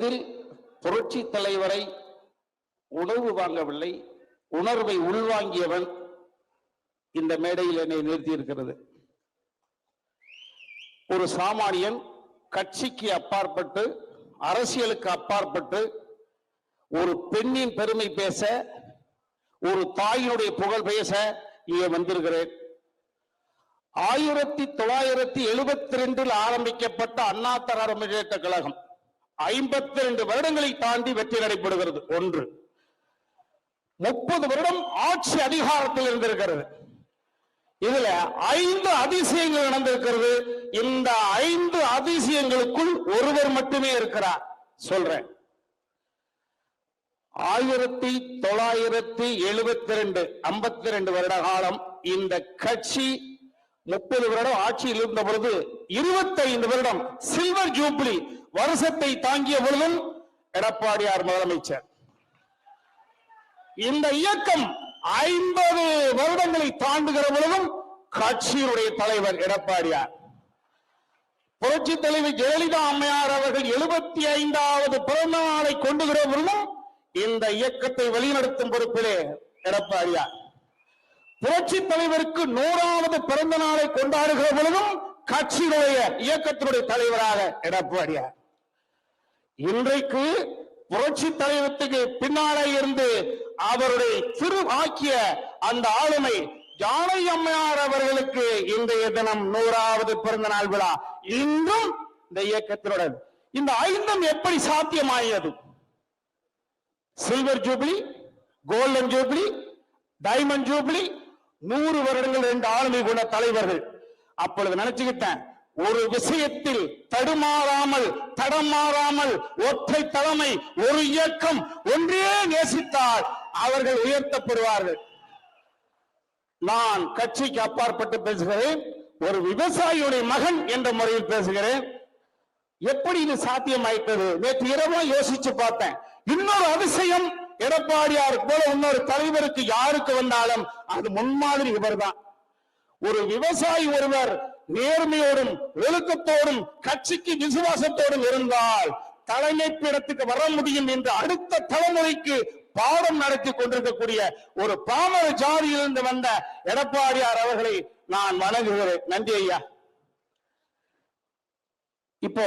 மனதில் புரட்சி தலைவரை உணவு வாங்கவில்லை உணர்வை உள்வாங்கியவன் இந்த மேடையில் என்னை நிறுத்தியிருக்கிறது. ஒரு சாமானியன் கட்சிக்கு அப்பாற்பட்டு அரசியலுக்கு அப்பாற்பட்டு ஒரு பெண்ணின் பெருமை பேச ஒரு தாயினுடைய புகழ் பேச இங்கே வந்திருக்கிறேன். ஆயிரத்தி தொள்ளாயிரத்தி எழுபத்தி ரெண்டில் ஆரம்பிக்கப்பட்ட அண்ணா தரார முன்னேற்ற கழகம். ஐம்பத்தி ரெண்டு வருடங்களை தாண்டி வெற்றி நடைபெறுகிறது. ஒன்று. முப்பது வருடம் ஆட்சி அதிகாரத்தில் இருந்திருக்கிறது. இதுல ஐந்து அதிசயங்கள் நடந்திருக்கிறது. இந்த ஐந்து அதிசயங்களுக்குள் ஒருவர் மட்டுமே இருக்கிறார். சொல்றேன். ஆயிரத்தி தொள்ளாயிரத்தி எழுபத்தி ரெண்டு ஐம்பத்தி ரெண்டு வருட காலம் இந்த கட்சி முப்பது வருடம் ஆட்சியில் இருந்த பொழுது இருபத்தைந்து வருடம் சில்வர் ஜூப்ளி வருஷத்தை தாங்கிய பொழுதும் எடப்பாடியார் முதலமைச்சர். இந்த இயக்கம் ஐம்பது வருடங்களை தாண்டுகிற பொழுதும் கட்சியினுடைய தலைவர் எடப்பாடியார். புரட்சி தலைவர் ஜெயலலிதா அம்மையார் அவர்கள் எழுபத்தி ஐந்தாவது பிறந்த நாளை கொண்டுகிற பொழுதும் இந்த இயக்கத்தை வழிநடத்தும் பொறுப்பிலே எடப்பாடியார். புரட்சி தலைவருக்கு நூறாவது பிறந்த நாளை கொண்டாடுகிற பொழுதும் கட்சியினுடைய இயக்கத்தினுடைய தலைவராக எடப்பாடியார். இன்றைக்கு புரட்சி தலைவத்துக்கு பின்னாலே இருந்து அவருடைய திரு ஆக்கிய அந்த ஆளுமை ஜானகி அம்மையார் அவர்களுக்கு இன்றைய தினம் நூறாவது பிறந்த நாள் விழா. இன்றும் இந்த இயக்கத்தினுடன். இந்த ஐந்தும் எப்படி சாத்தியமாகியது silver jubilee golden jubilee diamond jubilee நூறு வருடங்கள் ரெண்டு ஆளுமை கொண்ட தலைவர்கள். அப்பொழுது நினைச்சுக்கிட்டேன் ஒரு விஷயத்தில் தடுமாறாமல் தடமாறாமல் ஒற்றை தலைமை ஒரு இயக்கம் ஒன்றே நேசித்தால் அவர்கள் உயர்த்தப்படுவார்கள். நான் கட்சிக்கு அப்பாற்பட்டு பேசுகிறேன் ஒரு விவசாயியுடைய மகன் என்ற முறையில் பேசுகிறேன். எப்படி இது சாத்தியமாயிட்டது? நேற்று இரவு யோசிச்சு பார்த்தேன். இன்னொரு அதிசயம் எடப்பாடியார் போல இன்னொரு தலைவருக்கு யாருக்கு வந்தாலும் அது முன்மாதிரி இவர்தான். ஒரு விவசாயி ஒருவர் நேர்மையோடும் ஒழுக்கத்தோடும் கட்சிக்கு விசுவாசத்தோடும் இருந்தால் தலைமை பீடத்துக்கு வர முடியும் என்று அடுத்த தலைமுறைக்கு பாடம் நடத்தி கொண்டிருக்கக்கூடிய ஒரு பாமர ஜாதியிலிருந்து வந்த எடப்பாடியார் அவர்களை நான் வணங்குகிறேன். நன்றி ஐயா. இப்போ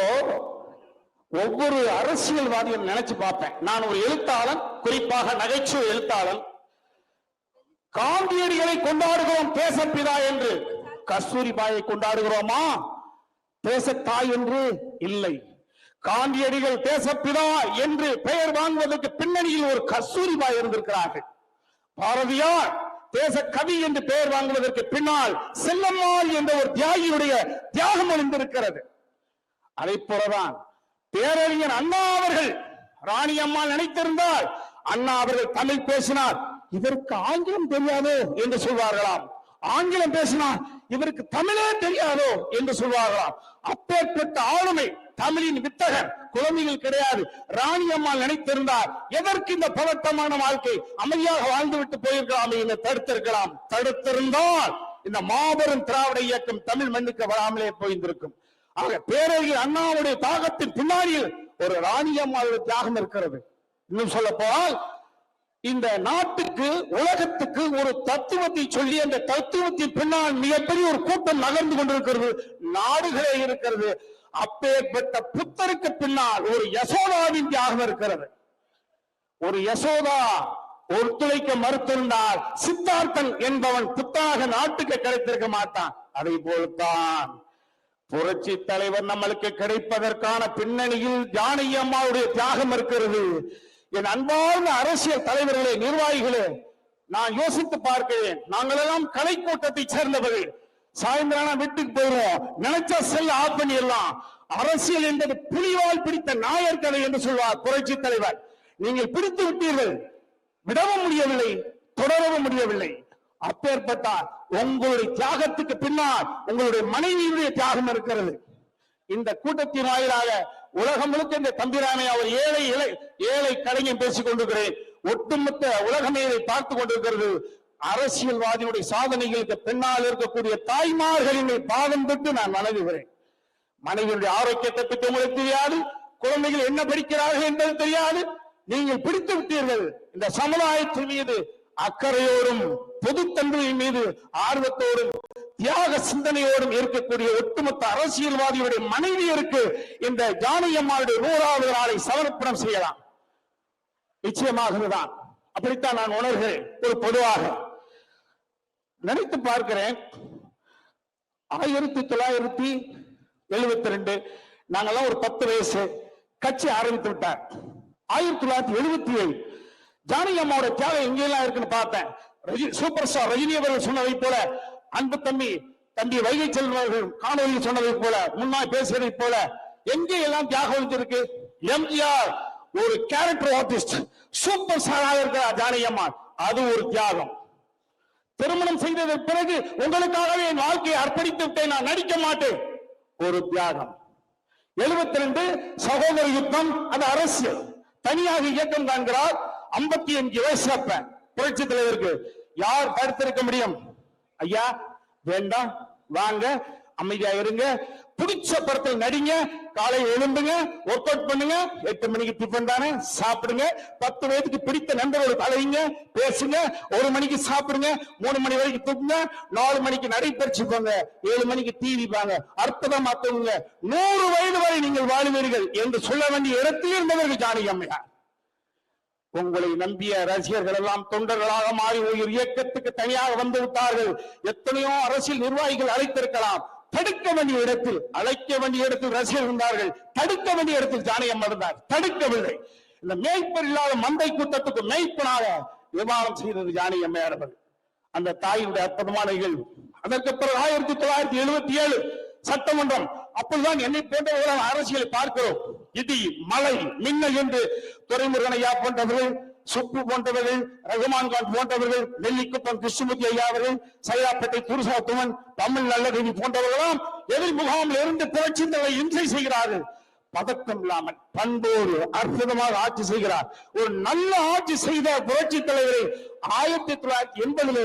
ஒவ்வொரு அரசியல்வாதியும் நினைச்சு பார்ப்பேன். நான் ஒரு எழுத்தாளன் குறிப்பாக நகைச்சுவை எழுத்தாளன். காந்தியடிகளை கொண்டாடுகிறோம் தேசப்பிதா என்று. கஸ்தூரிபாயை கொண்டாடுகிறோமா? தேசத்தாய் என்று இல்லை. காந்தியடிகள் தேசப்பிதா என்று பெயர் வாங்குவதற்கு பின்னணியில் ஒரு கஸ்தூரிபாய் இருந்திருக்கிறார்கள். பாரதியார் தேச கவி என்று பெயர் வாங்குவதற்கு பின்னால் செல்லம்மாள் என்ற ஒரு தியாகியுடைய தியாகம் ஒளிந்திருக்கிறது. அதை போலதான் பேரறிஞர் அண்ணா அவர்கள் ராணி அம்மாள் நினைத்திருந்தால் அண்ணா அவர்கள் தமிழ் பேசினார். இதற்கு ஆங்கிலம் தெரியாதோ என்று சொல்வார்களாம். ஆங்கிலம் பேசினா இவருக்கு தமிழே தெரியாதோ என்று சொல்வார்களாம். அப்பேற்பட்ட ஆளுமை தமிழின் வித்தகர் குழந்தைகள் கிடையாது. ராணி அம்மாள் நினைத்திருந்தார் எதற்கு இந்த பதட்டமான வாழ்க்கை? அமைதியாக வாழ்ந்துவிட்டு போயிருக்கலாம் என்று தடுத்திருக்கலாம். தடுத்திருந்தால் இந்த மாபெரும் திராவிட இயக்கம் தமிழ் மண்ணுக்கு வராமலே போயிருந்திருக்கும். ஆக பேரறிஞர் அண்ணாவுடைய தாகத்தின் பின்னாடியில் ஒரு ராணி அம்மாவுடைய தியாகம் இருக்கிறது. இன்னும் சொல்ல போனால் இந்த நாட்டுக்கு உலகத்துக்கு ஒரு தத்துவத்தை சொல்லி அந்த தத்துவத்தின் பின்னால் மிகப்பெரிய ஒரு கூட்டம் நகர்ந்து கொண்டிருக்கிறது. நாடுகளே இருக்கிறது. அப்பேற்பட்ட புத்தருக்கு பின்னால் ஒரு யசோதாவின் தியாகம் இருக்கிறது. ஒரு யசோதா ஒத்துழைக்க மறுத்திருந்தால் சித்தார்த்தன் என்பவன் புத்தாக நாட்டுக்கு கிடைத்திருக்க மாட்டான். அதை போல்தான் புரட்சி தலைவர் நம்மளுக்கு கிடைப்பதற்கான பின்னணியில் ஜானகி அம்மாவுடைய தியாகம் இருக்கிறது. என் அன்பார்ந்த அரசியல் தலைவர்களே நிர்வாகிகளே நான் யோசித்து பார்க்கிறேன். நாங்கள் எல்லாம் கலை கூட்டத்தை சேர்ந்தவர்கள். சாயந்தரம் வீட்டுக்கு போயிருவோம் நினைச்சா செல்ல ஆஃப் பண்ணிடலாம். அரசியல் என்பது புலிவால் பிடித்த நாயர் கதை என்று சொல்வார் புரட்சி தலைவர். நீங்கள் பிடித்து விட்டீர்கள். விடவும் முடியவில்லை தொடரவும் முடியவில்லை. அப்பேற்பட்டால் உங்களுடைய தியாகத்துக்கு பின்னால் உங்களுடைய மனைவியுடைய தியாகம் இருக்கிறது. இந்த கூட்டத்தின் வாயிலாக உலகம் முழுக்க இந்த தம்பிராமை அவர் ஏழை இலை ஏழை கலைஞன் பேசிக் கொண்டிருக்கிறேன். ஒட்டுமொத்த உலகமே இதை பார்த்து கொண்டிருக்கிறது. அரசியல்வாதியுடைய சாதனைகளுக்கு பின்னால் இருக்கக்கூடிய தாய்மார்களின் பாதம் தொட்டு நான் வணங்குகிறேன் மனைவியுடைய ஆரோக்கியத்தை பற்றி உங்களுக்கு தெரியாது. குழந்தைகள் என்ன படிக்கிறார்கள் என்பது தெரியாது. நீங்கள் பிடித்து விட்டீர்கள். இந்த சமுதாயத்தின் மீது அக்கறையோடும் பொதுத்தன்மையின் மீது ஆர்வத்தோடும் தியாக சிந்தனையோடும் இருக்கக்கூடிய ஒட்டுமொத்த அரசியல்வாதியுடைய மனைவியருக்கு இந்த ஜானியம்மாவுடைய நூறாவது நாளை சமர்ப்பணம் செய்யலாம். நிச்சயமாகதான் அப்படித்தான் நான் உணர்கிறேன். ஒரு பொதுவாக. நினைத்து பார்க்கிறேன். ஆயிரத்தி தொள்ளாயிரத்தி எழுபத்தி ரெண்டு. நாங்கெல்லாம் ஒரு பத்து வயசு கட்சி ஆரம்பித்து விட்டார். ஆயிரத்தி தொள்ளாயிரத்தி எழுபத்தி ஏழு. ஜானகி அம்மாவோட தியாகம் எங்கெல்லாம் இருக்குன்னு பார்த்தேன். சூப்பர் ஸ்டார் ரஜினி அவர்கள் சொன்னதை போல அன்பு தம்பி தம்பி வைகை செல்வர்கள் காணொலியில் சொன்னதை போல முன்னாள் பேசியதை போல எங்கே எல்லாம் தியாகம் இருக்கு எம்ஜிஆர் ஒரு கேரக்டர் ஆர்டிஸ்ட் சூப்பர் ஸ்டாராக இருக்கிறார் ஜானகி அது ஒரு தியாகம். திருமணம் செய்ததற்கு பிறகு உங்களுக்காகவே என் வாழ்க்கையை அர்ப்பணித்து விட்டேன் நான் நடிக்க மாட்டேன். ஒரு தியாகம். எழுபத்தி ரெண்டு சகோதர யுத்தம் அது அரசியல் தனியாக இயக்கம் காண்கிறார். ஐம்பத்தி அஞ்சு வயசு அப்ப. புரட்சி தலைவருக்கு யார் தடுத்திருக்க முடியும்? ஐயா வேண்டாம் வாங்க அமைதியா இருங்க. பிடிச்ச படத்தில் நடிங்க காலை எழும்புங்க ஒர்க் அவுட் பண்ணுங்க எட்டு மணிக்கு டிஃபன் தானே சாப்பிடுங்க. பத்து வயதுக்கு பிடித்த நண்பரோடு கலையுங்க பேசுங்க ஒரு மணிக்கு சாப்பிடுங்க மூணு மணி வரைக்கும் தூக்குங்க நாலு மணிக்கு நடைபயிற்சி போங்க ஏழு மணிக்கு டிவி பாங்க அற்புதமா தூங்குங்க. நூறு வயது வரை நீங்கள் வாழுவீர்கள் என்று சொல்ல வேண்டிய இடத்தில் இருந்தவர்கள் ஜானகி அம்மையார். உங்களை நம்பிய ரசிகர்கள் எல்லாம் தொண்டர்களாக மாறி ஒரு இயக்கத்துக்கு தனியாக வந்து விட்டார்கள். எத்தனையோ அரசியல் நிர்வாகிகள் அழைத்திருக்கலாம். தடுக்க வேண்டிய இடத்தில் அழைக்க வேண்டிய இடத்தில் ரசிகர் இருந்தார்கள். தடுக்க வேண்டிய இடத்தில் ஜானகம் இருந்தார். தடுக்கவில்லை. இந்த மேய்ப்பர் இல்லாத மந்தை கூட்டத்துக்கு மேய்ப்பனாக விமானம் செய்தது ஜானகி அம்மையார் அந்த தாயினுடைய அற்புதமான நிகழ்வு. அதற்கு பிறகு ஆயிரத்தி தொள்ளாயிரத்தி எழுபத்தி ஏழு சட்டமன்றம் அப்பொழுதுதான் என்னை போன்றவர்கள் அரசியலை பார்க்கிறோம். இடி மலை மின்னல் என்று துரைமுருகன் ஐயா போன்றவர்கள் சுப்பு போன்றவர்கள் ரகுமான் கான் போன்றவர்கள் நெல்லிக்குப்பம் கிருஷ்ணமூர்த்தி ஐயா அவர்கள் சைதாப்பேட்டை துருசாத்துமன் தமிழ் நல்லகவி போன்றவர்களாம் எதிர் முகாமில் இருந்து புரட்சி தலைவர் இன்றை செய்கிறார்கள். பதக்கம் இல்லாமல் பண்போடு அற்புதமாக ஆட்சி செய்கிறார். ஒரு நல்ல ஆட்சி செய்த புரட்சி தலைவரை ஆயிரத்தி தொள்ளாயிரத்தி எண்பதுல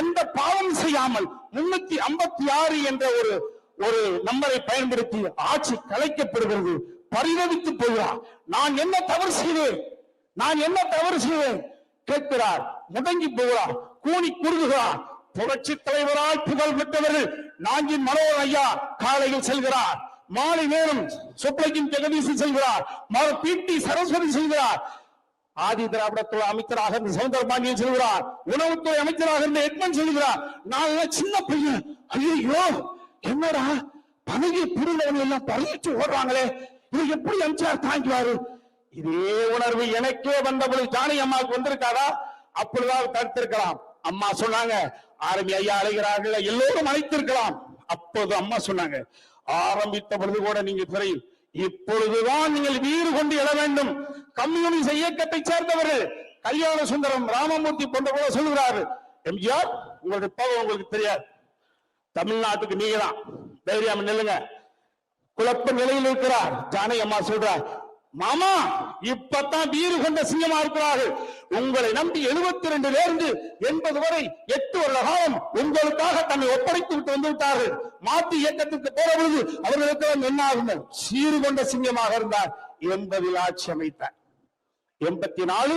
எந்த பாவம் செய்யாமல் முன்னூத்தி ஐம்பத்தி ஆறு என்ற ஒரு ஒரு நம்பரை பயன்படுத்தி ஆட்சி கலைக்கப்படுகிறது பரிணமித்து போகிறார். நான் என்ன தவறு செய்வேன்? நான் என்ன தவறு செய்வேன்? கேட்கிறார். முடங்கி போகிறார். கூனி குறுகுகிறார். புரட்சி தலைவரால் புகழ் பெற்றவர்கள் நாஞ்சின் மனோகர் ஐயா காலையில் செல்கிறார். மாலை நேரம் சுப்ரஜின் ஜெகதீசன் செல்கிறார். மறு பிடி சரஸ்வதி செல்கிறார். ஆதி திராவிடத்துறை அமைச்சராக இருந்த சவுந்தர பாண்டியன் செல்கிறார். உணவுத்துறை அமைச்சராக இருந்த எட்மன் செல்கிறார். நான் சின்ன பையன்? ஐயோ என்னடா? பதவியை பிரிந்தவங்க எல்லாம் பறிச்சு ஓடுறாங்களே. இது எப்படி எம்ஜிஆர் தாங்குவாரு? இதே உணர்வு எனக்கே வந்தபோது ஜானகி அம்மாவுக்கு வந்திருக்காதா? அப்பொழுதாவது தடுத்திருக்கலாம். அம்மா சொன்னாங்க ஆரம்பி ஐயா அழைகிறார்கள் எல்லோரும் அழைத்திருக்கலாம். அப்போது அம்மா சொன்னாங்க ஆரம்பித்த பொழுது கூட நீங்க துறையில் இப்பொழுதுதான் நீங்கள் வீறு கொண்டு எழ வேண்டும். கம்யூனிஸ்ட் இயக்கத்தை சேர்ந்தவர்கள் கல்யாண சுந்தரம் ராமமூர்த்தி போன்ற கூட சொல்லுகிறார்கள். எம்ஜிஆர் உங்களுடைய பவர் உங்களுக்கு தெரியாது. தமிழ்நாட்டுக்கு நீங்க தான் தைரியம் நில்லுங்க. குழப்ப நிலையில் இருக்கிறார். ஜானகி அம்மா சொல்றார் மாமா இப்பதான் வீறு கொண்ட சிங்கமா இருக்கிறார்கள். உங்களை நம்பி எழுபத்தி ரெண்டுல இருந்து எண்பது வரை எட்டு வருட காலம் உங்களுக்காக தன்னை ஒப்படைத்து விட்டு வந்து விட்டார்கள். மாத்தி இயக்கத்துக்கு போற பொழுது அவர்களுக்கு என்ன ஆகுங்கள் சீறு கொண்ட சிங்கமாக இருந்தார். எண்பதில் ஆட்சி அமைத்தார். எண்பத்தி நாலு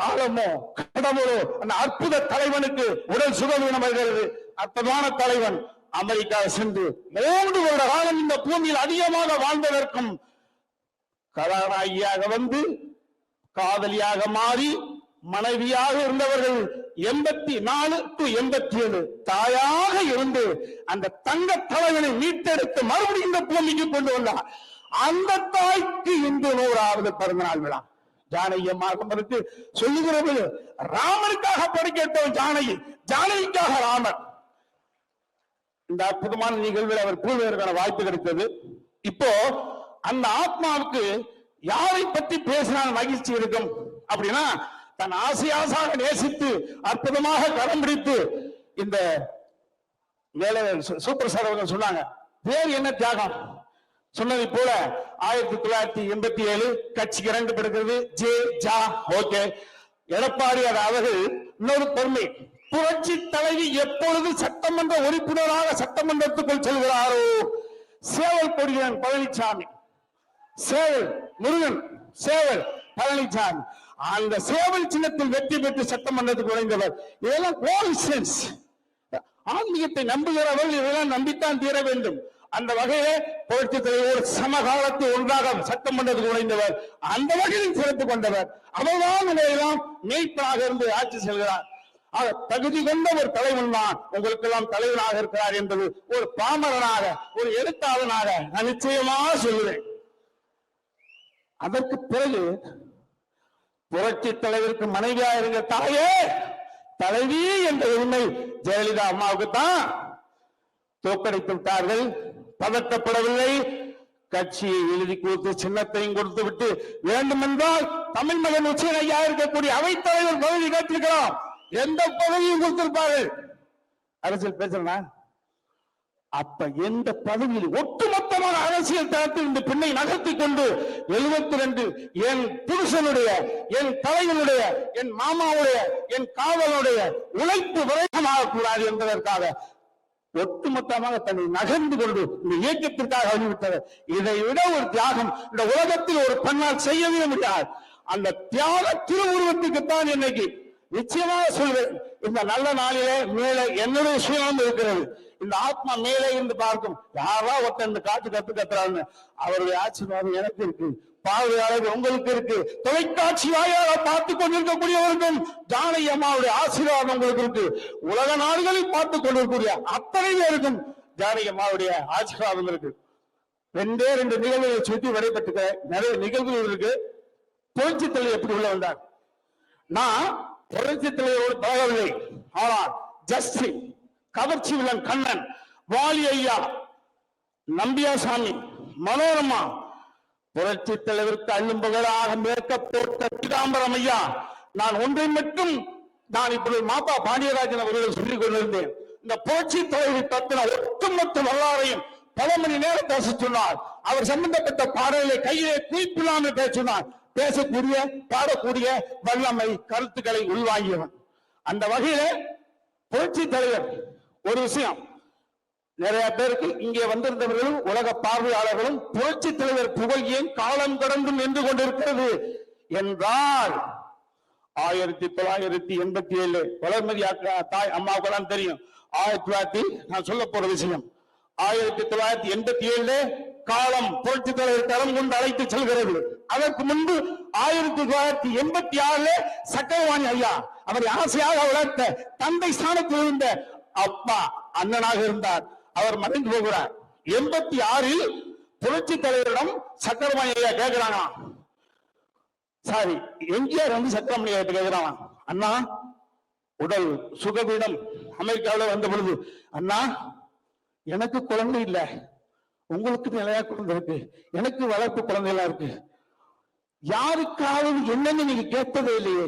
காலமோ கடவுளோ அந்த அற்புத தலைவனுக்கு உடல் சுகவீனம் வருகிறது அற்புதமான தலைவன் அமெரிக்கா சென்று மூன்று வருட காலம் இந்த பூமியில் அதிகமாக வாழ்ந்ததற்கும் கதாநாயகியாக வந்து காதலியாக மாறி மனைவியாக இருந்தவர்கள் எண்பத்தி நாலு டு எண்பத்தி ஏழு தாயாக இருந்து அந்த தங்க தலைவனை மீட்டெடுத்து மறுபடியும் இந்த பூமிக்கு கொண்டு வந்தார். அந்த தாய்க்கு இன்று நூறாவது பிறந்தநாள் விழா. ஜானகி அம்மாவுக்கு சொல்லுகிறவர்கள் ராமனுக்காக படைக்கப்பட்டவன் ஜானகி ஜானகிக்காக ராமன் இந்த அற்புதமான நிகழ்வில் அவர் கூறுவதற்கான வாய்ப்பு கிடைத்தது. இப்போ அந்த ஆத்மாவுக்கு யாரை பற்றி பேசினால் மகிழ்ச்சி இருக்கும்? அப்படின்னா தன் ஆசையாசாக நேசித்து அற்புதமாக கரம் பிடித்து இந்த வேலை சூப்பர் சார் அவர்கள் சொன்னாங்க. வேறு என்ன தியாகம்? சொன்னதை போல ஆயிரத்தி தொள்ளாயிரத்தி எண்பத்தி ஏழு கட்சிக்கு இரண்டு பிறக்கிறது ஜே ஜா ஓகே. எடப்பாடி அதாவது இன்னொரு பெருமை புரட்சி தலைவி எப்பொழுது சட்டமன்ற உறுப்பினராக சட்டமன்றத்துக்குள் செல்கிறாரோ? சேவல் கொடியன் பழனிசாமி சேவல் முருகன் சேவல் பழனிசாமி அந்த சேவல் சின்னத்தில் வெற்றி பெற்று சட்டமன்றத்துக்கு நுழைந்தவர். இதெல்லாம் கோவிசன்ஸ் ஆன்மீகத்தை நம்புகிறவர்கள் இதெல்லாம் நம்பித்தான் தீர வேண்டும். அந்த வகையிலே புரட்சி தலைவர் சமகாலத்தில் ஒன்றாக சட்டமன்றத்துக்கு நுழைந்தவர். அந்த வகையில் சிறப்பு கொண்டவர். அவர்தான் இதையெல்லாம் மீட்பராக இருந்து ஆட்சி செல்கிறார். தகுதி கொண்ட ஒரு தலைவன் தான் உங்களுக்கு எல்லாம் தலைவனாக இருக்கிறார் என்பது ஒரு பாமரனாக ஒரு எழுத்தாளனாக நான் நிச்சயமாக சொல்லுவேன். அதற்கு பிறகு புரட்சி தலைவருக்கு மனைவியா இருந்த தாயே தலைவி என்ற உண்மை ஜெயலலிதா அம்மாவுக்கு தான் தோக்கடித்து விட்டார்கள். பதட்டப்படவில்லை கட்சியை எழுதி கொடுத்து சின்னத்தையும் கொடுத்து விட்டு வேண்டுமென்றால் தமிழ் மகன் உச்சன் ஐயா இருக்கக்கூடிய அவைத்தலைவர் பதவி கேட்டிருக்கலாம். எந்த பதவியும் கொடுத்திருப்பார்கள் அரசியல் பேசுறா அப்ப எந்த பதவியில் ஒட்டுமொத்தமான அரசியல் தளத்தில் இந்த பெண்ணை நகர்த்தி கொண்டு எழுபத்தி ரெண்டு என் புருஷனுடைய என் தலைவனுடைய என் மாமாவுடைய என் காவலுடைய உழைப்பு விரைவமாக கூடாது என்பதற்காக ஒட்டுமொத்தமாக தன்னை நகர்ந்து கொண்டு இந்த இயக்கத்திற்காக அறிவித்தவர் இதை விட ஒரு தியாகம் இந்த உலகத்தில் ஒரு பெண்ணால் செய்யவே முடியாது அந்த தியாக திருவுருவத்துக்குத்தான் இன்னைக்கு நிச்சயமாக சொல்வேன். இந்த நல்ல நாளிலே மேலே என்னுடைய சுயம் இருக்கிறது. இந்த ஆத்மா மேலே இருந்து பார்க்கும். யாரா ஒருத்தன் இந்த காட்டு கத்து கத்துறான்னு அவருடைய ஆசீர்வாதம் எனக்கு இருக்கு. பார்வையாளர் உங்களுக்கு இருக்கு. தொலைக்காட்சி வாயால பார்த்து கொண்டிருக்கக்கூடியவருக்கும் ஜானகி அம்மாவுடைய ஆசீர்வாதம் உங்களுக்கு இருக்கு. உலக நாடுகளில் பார்த்து கொண்டிருக்கக்கூடிய அத்தனை பேருக்கும் ஜானகி அம்மாவுடைய ஆசீர்வாதம் இருக்கு. ரெண்டே ரெண்டு நிகழ்வுகளை சுற்றி விடைபெற்றுக்க நிறைய நிகழ்வுகள் இருக்கு. புரட்சி எப்படி உள்ள வந்தார்? நான் புரட்சி தலைவரோடு பழகவில்லை ஆனால் ஜஸ்டி கவர்ச்சி வில்லன் கண்ணன் வாலி ஐயா நம்பியாசாமி மனோரமா புரட்சி தலைவருக்கு அள்ளும் மேற்க போட்ட பிதாம்பரம் ஐயா நான் ஒன்றை மட்டும் நான் இப்பொழுது மாப்பா பாண்டியராஜன் அவர்கள் சொல்லிக் கொண்டிருந்தேன். இந்த புரட்சி தலைவரை பத்தின ஒட்டுமொத்த வரலாறையும் பல மணி நேரம் பேச சொன்னார். அவர் சம்பந்தப்பட்ட பாடலை கையிலே குறிப்பில்லாமல் பேச சொன்னார். பேசக்கூடிய பாடக்கூடிய வல்லமை கருத்துக்களை உள்வாங்கியவன். அந்த வகையில புரட்சி தலைவர் ஒரு விஷயம். நிறைய பேருக்கு இங்கே வந்திருந்தவர்களும் உலக பார்வையாளர்களும் புரட்சி தலைவர் புகழ் ஏன் காலம் கடந்து நின்று கொண்டிருக்கிறது என்றால் ஆயிரத்தி தொள்ளாயிரத்தி எண்பத்தி ஏழு வளர்மதி அக்கா தாய் அம்மாவுக்கெல்லாம் தெரியும். ஆயிரத்தி தொள்ளாயிரத்தி நான் சொல்ல போற விஷயம். ஆயிரத்தி தொள்ளாயிரத்தி எண்பத்தி ஏழுல காலம் புரட்சி தலைவர் தரம் கொண்டு அழைத்து செல்கிறது. அதற்கு முன்பு ஆயிரத்தி தொள்ளாயிரத்தி எண்பத்தி ஆறுல சக்கரவாணி ஐயா அவரை ஆசையாக வளர்த்த தந்தை ஸ்தானத்தில் இருந்த அப்பா அண்ணனாக இருந்தார். அவர் மறைந்து போகிறார். எண்பத்தி ஆறில் புரட்சி தலைவரிடம் சக்கரவாணி ஐயா கேட்கிறாங்க சாரி எம்ஜிஆர் வந்து சக்கரமணி ஐயா கேட்கிறாங்க அண்ணா உடல் சுகபீடம் அமெரிக்காவில் வந்த பொழுது அண்ணா எனக்கு குழந்தை இல்லை. உங்களுக்கு நிலையா குழந்தை இருக்கு. எனக்கு வளர்ப்பு குழந்தைகளா இருக்கு. யாருக்காவது என்னன்னு நீங்க கேட்கவே இல்லையே.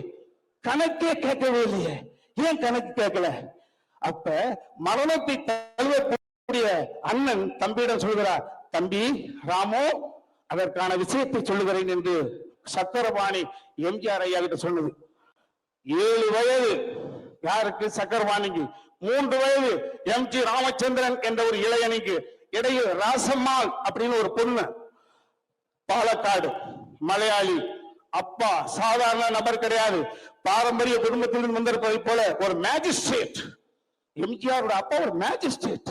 கணக்கே கேட்கவே இல்லையே. ஏன் கணக்கு கேட்கல? அப்ப மரணத்தை தழுவக்கூடிய அண்ணன் தம்பியிடம் சொல்கிறார் தம்பி ராமோ அதற்கான விஷயத்தை சொல்லுகிறேன் என்று சக்கரபாணி எம்ஜிஆர் ஐயா கிட்ட சொன்னது. ஏழு வயது. யாருக்கு? சக்கரவாணிக்கு மூன்று வயது எம் ஜி ராமச்சந்திரன் என்ற ஒரு இளைஞனுக்கு இடையில் ராசம்மாள் அப்படின்னு ஒரு பொண்ணு. பாலக்காடு மலையாளி அப்பா சாதாரண நபர் கிடையாது. பாரம்பரிய குடும்பத்திலிருந்து வந்திருப்பதை போல ஒரு மேஜிஸ்ட்ரேட் எம்ஜிஆரோட அப்பா ஒரு மேஜிஸ்ட்ரேட்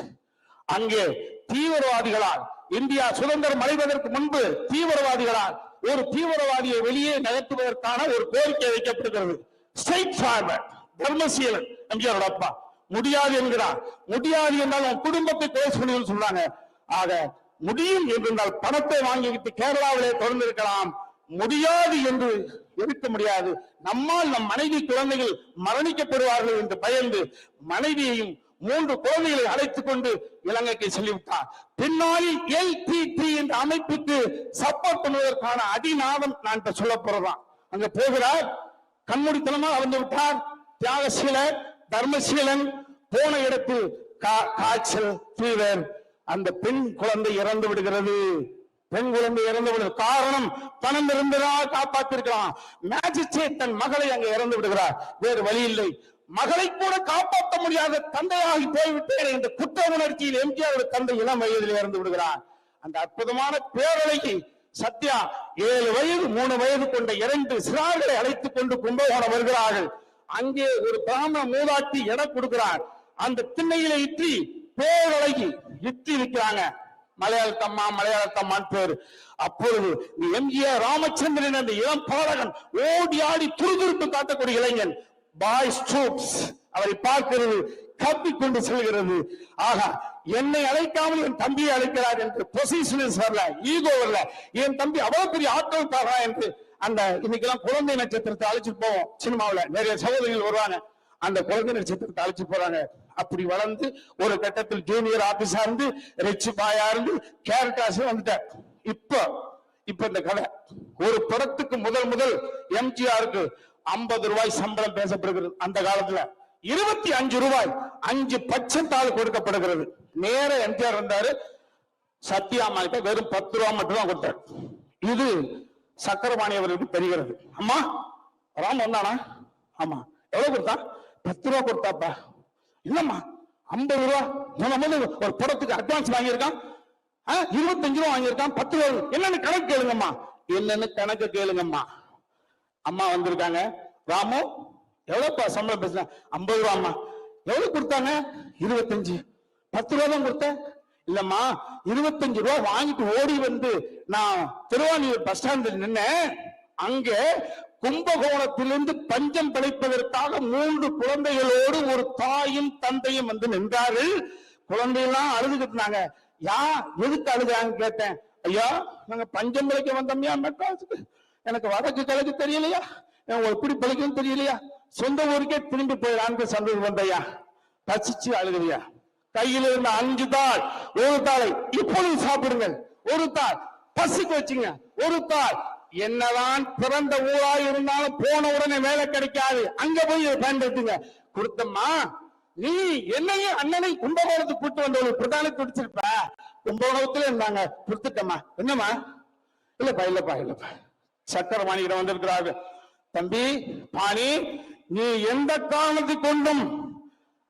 அங்கே தீவிரவாதிகளால் இந்தியா சுதந்திரம் அடைவதற்கு முன்பு தீவிரவாதிகளால் ஒரு தீவிரவாதியை வெளியே நகர்த்துவதற்கான ஒரு கோரிக்கை வைக்கப்படுகிறது. ஸ்ட்ரைட் ஃபார்வர்ட் தர்மசீலன் எம்ஜிஆரோட அப்பா. முடியாது என்கிறார். முடியாது என்றால் உன் குடும்பத்தை கொலை பண்ணி சொல்றாங்க ஆக முடியும் என்றால் பணத்தை வாங்கிக்கிட்டு கேரளாவிலே தொடர்ந்து இருக்கலாம் முடியாது என்று இருக்க முடியாது. நம்மால் நம் மனைவி குழந்தைகள் மரணிக்கப்படுவார்கள் என்று பயந்து மனைவியையும் மூன்று குழந்தைகளை அழைத்துக் கொண்டு இலங்கைக்கு செல்லிவிட்டார். பின்னாளில் எல் என்ற அமைப்புக்கு சப்போர்ட் பண்ணுவதற்கான அதிநாதம் நான் இப்ப சொல்ல போறதான். அங்க போகிறார். கண்மூடித்தனமாக வந்து விட்டார். தியாகசீலர் தர்மசீலன் போன இடத்தில் கா- காய்ச்சல் ஃபீவர் அந்த பெண் குழந்தை இறந்து விடுகிறது. பெண் குழந்தை இறந்து விடுகிறது. காரணம் பணம் இருந்ததா காப்பாத்திருக்கலாம். மேஜிஸ்ட்ரேட் தன் மகளை அங்கே இறந்து விடுகிறார். வேறு வழி இல்லை. மகளை கூட காப்பாற்ற முடியாத தந்தையாகி போய்விட்டேன் என்ற குற்ற உணர்ச்சியில் எம்ஜிஆர் தந்தை இளம் வயதில் இறந்து விடுகிறார். அந்த அற்புதமான பேரலைக்கு சத்யா ஏழு வயது மூணு வயது கொண்ட இரண்டு சிறார்களை அழைத்துக் கொண்டு கும்பகோணம் வருகிறார்கள். அங்கே ஒரு பிராம மூதாட்டி எடை கொடுக்கிறார். அந்த திண்ணையில இற்றி பேரழகி இட்லி விற்கிறாங்க மலையாளத்தம்மா மலையாளத்தம்மான் பேரு. அப்பொழுது எம்ஜிஆர் ராமச்சந்திரன் அந்த இளம் பாடகன் ஓடி ஆடி துருதுருப்பு காட்டக்கூடிய இளைஞன் பாய் ஸ்டூப்ஸ் அவரை பார்க்கிறது கப்பி கொண்டு செல்கிறது. ஆகா என்னை அழைக்காமல் என் தம்பியை அழைக்கிறார் என்று பொசிஷனஸ் வரல ஈகோ வரல. என் தம்பி அவ்வளவு பெரிய ஆற்றல் என்று அந்த இன்னைக்கெல்லாம் குழந்தை நட்சத்திரத்தை அழைச்சிட்டு போவோம். சினிமாவுல நிறைய சகோதரிகள் வருவாங்க. அந்த குழந்தை நட்சத்திரத்தை அழைச்சு போறாங்க. அப்படி வளர்ந்து ஒரு கட்டத்தில் ஜூனியர் ஆபீஸா இருந்து ரிச் பாயா இருந்து கேரக்டாஸ் வந்துட்டார். இப்ப இப்ப இந்த கதை. ஒரு படத்துக்கு முதல் முதல் எம்ஜிஆருக்கு ஐம்பது ரூபாய் சம்பளம் பேசப்படுகிறது. அந்த காலத்துல இருபத்தி அஞ்சு ரூபாய் அஞ்சு பச்சை கொடுக்கப்படுகிறது. நேர எம்ஜிஆர் வந்தாரு சத்யாமா கிட்ட வெறும் பத்து ரூபா மட்டும் தான் கொடுத்தார். இது சக்கரபாணி அவர்களுக்கு தெரிகிறது. அம்மா ராம் வந்தானா? ஆமா. எவ்வளவு கொடுத்தா? பத்து ரூபா கொடுத்தாப்பா. இல்லம்மா ஐம்பது ரூபா. முத முதல்ல ஒரு படத்துக்கு அட்வான்ஸ் வாங்கியிருக்கான். இருபத்தஞ்சு ரூபா வாங்கியிருக்கான். பத்து ரூபா. என்னன்னு கணக்கு கேளுங்கம்மா. என்னன்னு கணக்கு கேளுங்கம்மா. அம்மா வந்திருக்காங்க. ராமு எவ்வளவுப்பா சம்பளம் பேசுன? ஐம்பது ரூபா அம்மா எவ்வளவு கொடுத்தாங்க? இருபத்தஞ்சு. பத்து ரூபா தான் கொடுத்தேன். இல்லம்மா இருபத்தஞ்சு ரூபா வாங்கிட்டு ஓடி வந்து நான் திருவான்மியூர் பஸ் ஸ்டாண்டில் நின்னேன். அங்க கும்பகோணத்திலிருந்து பஞ்சம் பிழைப்பதற்காக மூன்று குழந்தைகளோடு ஒரு தாயும் தந்தையும் வந்து நின்றார்கள். குழந்தையெல்லாம் அழுதுகிட்டு இருந்தாங்க. யா எதுக்கு அழுதாங்க கேட்டேன். ஐயா நாங்க பஞ்சம் பிழைக்க வந்தோம்யா மெட்ராஸுக்கு எனக்கு வடக்கு கிழக்கு தெரியலையா? எனக்கு எப்படி பிழைக்கும் தெரியலையா? சொந்த ஊருக்கே திரும்பி போயிடலான்னு சந்தோஷம் வந்தையா பசிச்சு அழுகுறியா கையில் இருந்த அஞ்சு தாள் ஒரு தாளை இப்பொழுது சாப்பிடுங்கள். ஒரு தாள் பசிக்கு வச்சுங்க. ஒரு தாள். என்னதான் பிறந்த ஊரா இருந்தாலும் போன உடனே வேலை கிடைக்காது. அங்க போய் பயன்படுத்துங்க. கொடுத்தம்மா நீ என்னையும் அண்ணனை கும்பகோணத்துக்கு கூட்டு வந்தவங்க பிரதான குடிச்சிருப்ப கும்பகோணத்துல இருந்தாங்க. கொடுத்துட்டம்மா. என்னம்மா? இல்லப்பா இல்லப்பா இல்லப்பா. சக்கரபாணியிடம் வந்திருக்கிறாரு தம்பி பாணி நீ எந்த காரணத்தை கொண்டும்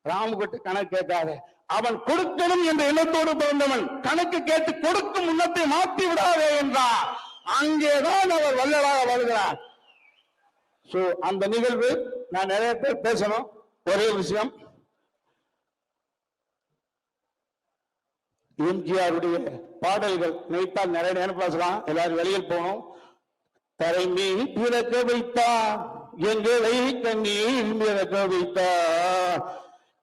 ராமுகிட்ட கணக்கு கேட்காத. அவன் கொடுக்கணும் என்ற எண்ணத்தோடு பிறந்தவன் கணக்கு கேட்டு கொடுக்கும் முன்னத்தை மாற்றி விடாதே என்றார். அங்கேதான் அவர் வல்லலாக வருகிறார் சோ அந்த நிகழ்வு நான் நிறைய பேர் பேசணும். ஒரே விஷயம். எம்ஜிஆருடைய பாடல்கள் நினைத்தால் நிறைய நேரம் பேசலாம். எல்லாரும் வெளியில் போகணும். தரை மீன் பிறக்க வைத்தா எங்களை கண்ணீர் பிறக்க வைத்தா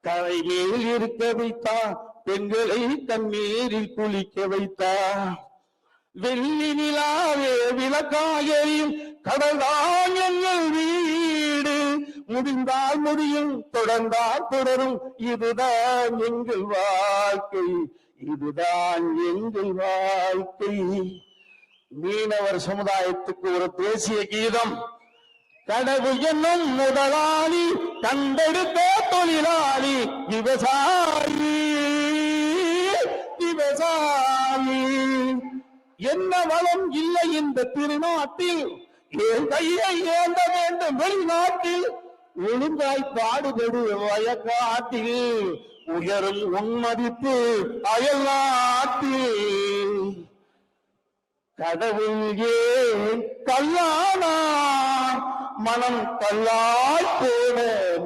கரை மேல் இருக்க வைத்தா பெண்களை தண்ணீரில் குளிக்க வைத்தா. வெள்ளி நிலாவே விளக்காயும் கடல்தான் எங்கள் வீடு. முடிந்தால் முடியும் தொடர்ந்தால் தொடரும். இதுதான் எங்கள் வாழ்க்கை. இதுதான் எங்கள் வாழ்க்கை. மீனவர் சமுதாயத்துக்கு ஒரு தேசிய கீதம். கடவு என்னும் முதலாளி கண்டெடுத்த தொழிலாளி விவசாயி விவசாயி. என்ன வளம் இல்லை இந்த திருநாட்டில்? என் கையை ஏந்த வேண்டும் வெளிநாட்டில். ஒழுங்காய் பாடுபடு வயக்காட்டில். உயரும் உன்மதிப்பு அயல் நாட்டில். கடவுள் ஏன் கல்லானா மனம் கல்லால் போன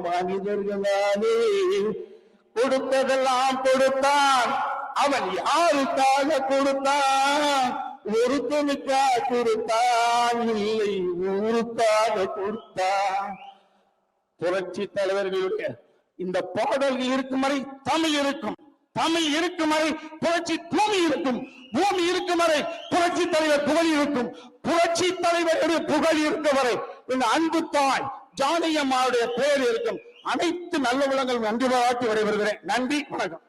மனிதர்களாலே. கொடுத்ததெல்லாம் கொடுத்தான் அவன் யாருக்காக கொடுத்தான்? ஒருத்தனுக்காக கொடுத்தான் இல்லை ஊருக்காக கொடுத்தான். புரட்சி தலைவர்களுடைய இந்த பாடல்கள் இருக்கும் வரை தமிழ் இருக்கும். தமிழ் இருக்கும் வரை புரட்சி பூமி இருக்கும். பூமி இருக்கும் வரை புரட்சி தலைவர் புகழ் இருக்கும். புரட்சி தலைவருடைய புகழ் இருக்கும் வரை இந்த அன்பு தாய் ஜானகியம்மாவுடைய பெயர் இருக்கும். அனைத்து நல்ல உலகங்களும் நன்றி பாராட்டி விடைபெறுகிறேன். நன்றி வணக்கம்.